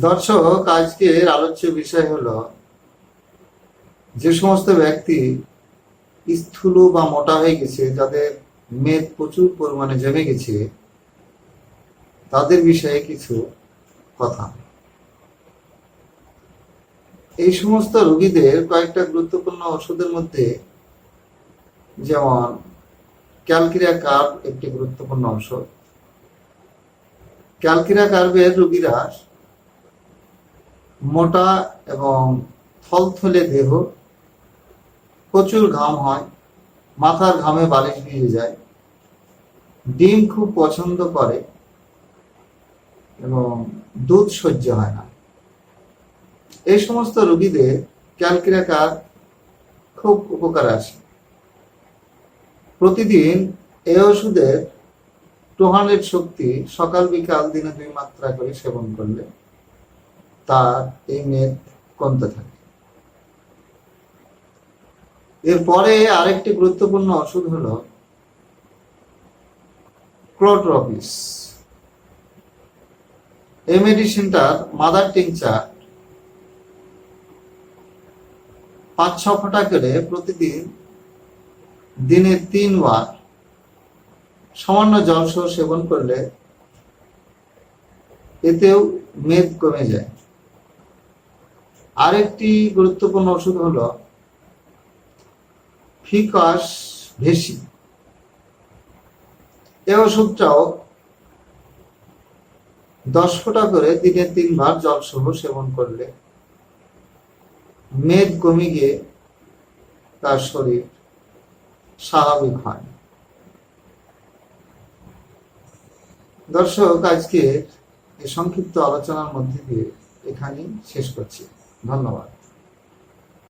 দর্শক, আজকের আলোচ্য বিষয় হল যে সমস্ত ব্যক্তি স্থূল বা মোটা হয়ে গেছে, যাদের মেদ প্রচুর পরিমাণে জমে গেছে, তাদের বিষয়ে কিছু কথা। এই সমস্ত রোগীদের কয়েকটা গুরুত্বপূর্ণ ওষুধের মধ্যে যেমন ক্যালকিরিয়া কার্ব একটি গুরুত্বপূর্ণ ঔষধ ক্যালকিরিয়া কার্বের রোগীরা মোটা এবং থলথলে দেহ। প্রচুর ঘাম হয়, মাথার ঘামে বালিশ ভিজে যায়। ডিম খুব পছন্দ করে এবং দুধ সহ্য হয় না। এই সমস্ত রোগীদের ক্যালকিরাকার খুব উপকার আসে প্রতিদিন এই ওষুধের টু হান্ড্রেড শক্তি সকাল বিকাল দিনে দুই মাত্রা করে সেবন করলে তার এই মেদ কমতে থাকে। এরপরে আরেকটি গুরুত্বপূর্ণ ওষুধ হল ক্লোট্রপিস এই মেডিসিনটার মাদার টিংচার পাঁচ ছ ফোঁটা করে প্রতিদিন দিনে তিনবার সামান্য জল সহ সেবন করলে এতেও মেদ কমে যায়। আরেকটি গুরুত্বপূর্ণ ওষুধ হলো ফিকাস ভেসি। এই ওষুধটাও দশ ফোঁটা করে দিনে তিনবার জল সহ সেবন করলে মেদ কমে গিয়ে তার শরীর স্বাভাবিক হয়। দর্শক আজকে এই সংক্ষিপ্ত আলোচনার মধ্যে দিয়ে এখানেই শেষ করছি। 何なの？か